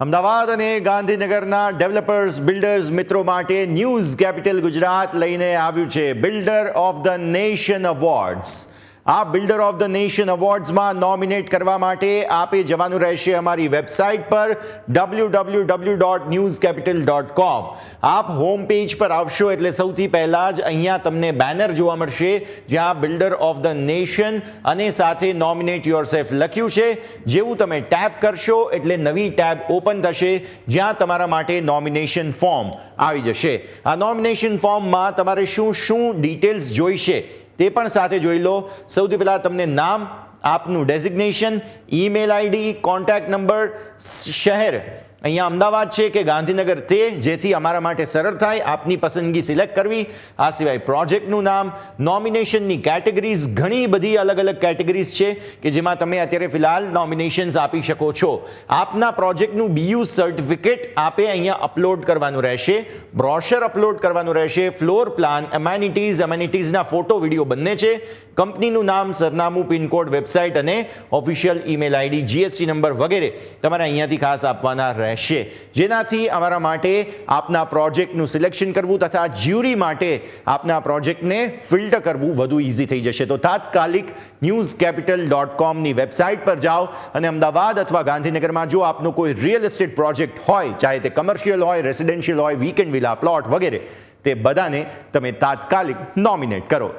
અમદાવાદ અને ગાંધીનગરના developers, builders મિત્રો માટે ન્યૂઝ કેપિટલ ગુજરાત લઈને આવ્યું છે. Builder of the nation awards. આ બિલ્ડર ઓફ ધ નેશન અવોર્ડ્સમાં નોમિનેટ કરવા માટે આપે જવાનું રહેશે અમારી વેબસાઇટ પર W W W dot news capital dot com આપ હોમ પેજ પર આવશો એટલે સૌથી પહેલાં જ અહીંયા તમને બેનર જોવા મળશે, જ્યાં બિલ્ડર ઓફ ધ નેશન અને સાથે નોમિનેટ યોરસેલ્ફ લખ્યું છે. જેવું તમે ટેપ કરશો એટલે નવી ટેબ ઓપન થશે, જ્યાં તમારા માટે નોમિનેશન ફોર્મ આવી જશે. આ નોમિનેશન ફોર્મમાં તમારે શું શું ડિટેલ્સ જોઈશે તે પણ સાથે જોઈ લો. સૌથી પહેલાં તમને નામ, આપનું designation, email ID, contact number શહેર. અહીંયા અમદાવાદ છે કે ગાંધીનગર તે જેથી અમારા માટે સરળ થાય, આપની પસંદગી સિલેક્ટ કરવી. આ સિવાય પ્રોજેક્ટનું નામ નોમિનેશનની કેટેગરીઝ ઘણી બધી અલગ અલગ કેટેગરીઝ છે કે જેમાં તમે અત્યારે ફિલહાલ નોમિનેશન્સ આપી શકો છો. આપના પ્રોજેક્ટનું બીયુ સર્ટિફિકેટ આપે અહીંયા અપલોડ કરવાનું રહેશે બ્રોશર અપલોડ કરવાનું રહેશે ફ્લોર પ્લાન એમેનિટીઝ એમેનિટીઝના ફોટો વીડિયો બંને છે. કંપનીનું નામ, સરનામું પિનકોડ વેબસાઇટ અને official email ID GST number વગેરે તમારે અહીંયાથી ખાસ આપવાના રહેશે. જેનાથી અમારા માટે આપના પ્રોજેક્ટનું સિલેક્શન કરવું તથા જ્યુરી માટે આપના પ્રોજેક્ટને ફિલ્ટર કરવું વધુ ઇઝી થઈ જશે. તો તાત્કાલિક ન્યૂઝ કેપિટલ ડોટ કોમની વેબસાઇટ પર જાઓ અને અમદાવાદ અથવા ગાંધીનગરમાં જો આપનો કોઈ રિયલ એસ્ટેટ પ્રોજેક્ટ હોય, ચાહે તે કમર્શિયલ હોય રેસિડેન્શિયલ હોય વીકેન્ડ વિલા પ્લોટ વગેરે, તે બધાને તમે તાત્કાલિક નોમિનેટ કરો.